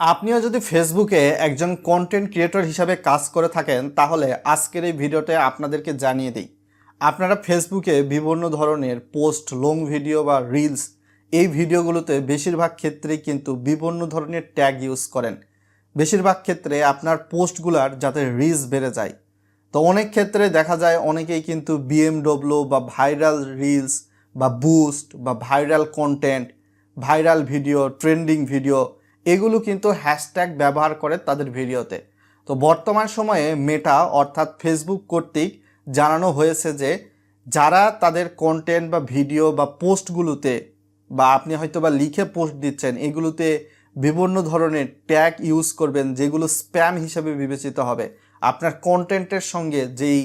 আপনিও যদি ফেসবুকে একজন কন্টেন্ট ক্রিয়েটর হিসাবে কাজ করে থাকেন, তাহলে আজকের এই ভিডিওতে আপনাদেরকে জানিয়ে দিই। আপনারা ফেসবুকে বিভিন্ন ধরনের পোস্ট লং ভিডিও বা রিলস এই ভিডিওগুলোতে বেশিরভাগ ক্ষেত্রেই কিন্তু বিভিন্ন ধরনের ট্যাগ ইউজ করেন। বেশিরভাগ ক্ষেত্রে আপনার পোস্টগুলার যাতে রিচ বেড়ে যায়। তো অনেক ক্ষেত্রে দেখা যায় অনেকেই কিন্তু বিএমডব্লিউ বা ভাইরাল রিলস বা বুস্ট বা viral content viral video trending video এগুলো কিন্তু হ্যাশট্যাগ ব্যবহার করে তাদের ভিডিওতে। তো বর্তমান সময়ে মেটা অর্থাৎ ফেসবুক কর্তৃক জানানো হয়েছে যে, যারা তাদের কন্টেন্ট বা ভিডিও বা পোস্টগুলোতে বা আপনি হয়তো বা লিখে পোস্ট দিচ্ছেন, এগুলোতে বিভিন্ন ধরনের ট্যাগ ইউজ করবেন যেগুলো স্প্যাম হিসেবে বিবেচিত হবে। আপনার কন্টেন্টের সঙ্গে যেই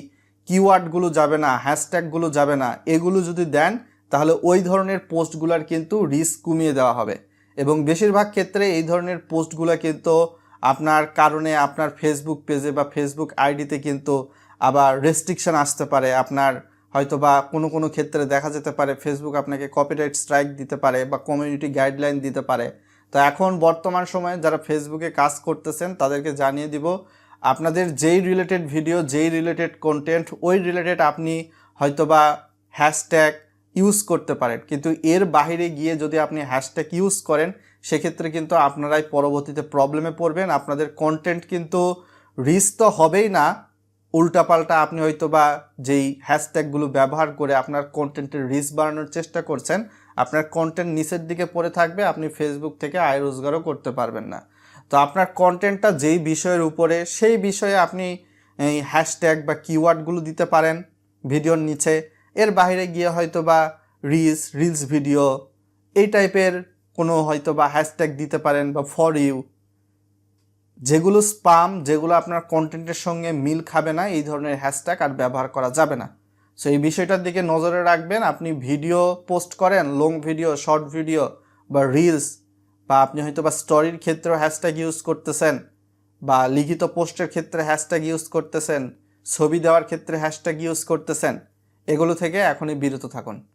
কিওয়ার্ডগুলো যাবে না হ্যাশট্যাগুলো যাবে না, এগুলো যদি দেন, তাহলে ওই ধরনের পোস্টগুলোর কিন্তু রিস্ক কমিয়ে দেওয়া হবে। এবং বেশিরভাগ ক্ষেত্রে এই ধরনের পোস্টগুলো কিন্তু আপনার কারণে আপনার ফেসবুক পেজে বা ফেসবুক আইডিতে কিন্তু আবার রেস্ট্রিকশন আসতে পারে। আপনার হয়তো বা কোনো কোনো ক্ষেত্রে দেখা যেতে পারে ফেসবুক আপনাকে কপিরাইট স্ট্রাইক দিতে পারে বা কমিউনিটি গাইডলাইন দিতে পারে। তো এখন বর্তমান সময়ে যারা ফেসবুকে কাজ করতেছেন, তাদেরকে জানিয়ে দিব, আপনাদের যেই রিলেটেড ভিডিও যেই রিলেটেড কন্টেন্ট ওই রিলেটেড আপনি হয়তোবা হ্যাশট্যাগ ইউজ করতে পারেন। কিন্তু এর বাইরে গিয়ে যদি আপনি হ্যাশট্যাগ ইউজ করেন, সেক্ষেত্রে কিন্তু আপনারাই পরবর্তীতে প্রবলেমে পড়বেন। আপনাদের কন্টেন্ট কিন্তু রিচ তো হবেই না। উল্টাপাল্টা আপনি হয়তো বা যেই হ্যাশট্যাগুলো ব্যবহার করে আপনার কন্টেন্টের রিচ বাড়ানোর চেষ্টা করছেন, আপনার কন্টেন্ট নিচের দিকে পড়ে থাকবে, আপনি ফেসবুক থেকে আয় রোজগারও করতে পারবেন না। তো আপনার কন্টেন্টটা যেই বিষয়ের উপরে, সেই বিষয়ে আপনি এই হ্যাশট্যাগ বা কিওয়ার্ডগুলো দিতে পারেন। ভিডিওর নিচে এর বাইরে গিয়ে হয়তো বা রিলস রিলস ভিডিও এই টাইপের কোনো হয়তো বা হ্যাশট্যাগ দিতে পারেন বা ফর ইউ যেগুলো স্পাম যেগুলো আপনার কন্টেন্টের সঙ্গে মিল খাবে না, এই ধরনের হ্যাশট্যাগ আর ব্যবহার করা যাবে না। সো এই বিষয়টার দিকে নজরে রাখবেন, আপনি ভিডিও পোস্ট করেন লং ভিডিও শর্ট ভিডিও বা রিলস বা আপনি হয়তো বা স্টোরির ক্ষেত্রেও হ্যাশট্যাগ ইউজ করতেছেন, বা লিখিত পোস্টের ক্ষেত্রে হ্যাশট্যাগ ইউজ করতেছেন, ছবি দেওয়ার ক্ষেত্রে হ্যাশট্যাগ ইউজ করতেছেন এগুলো থেকে এখনই বিরত থাকুন।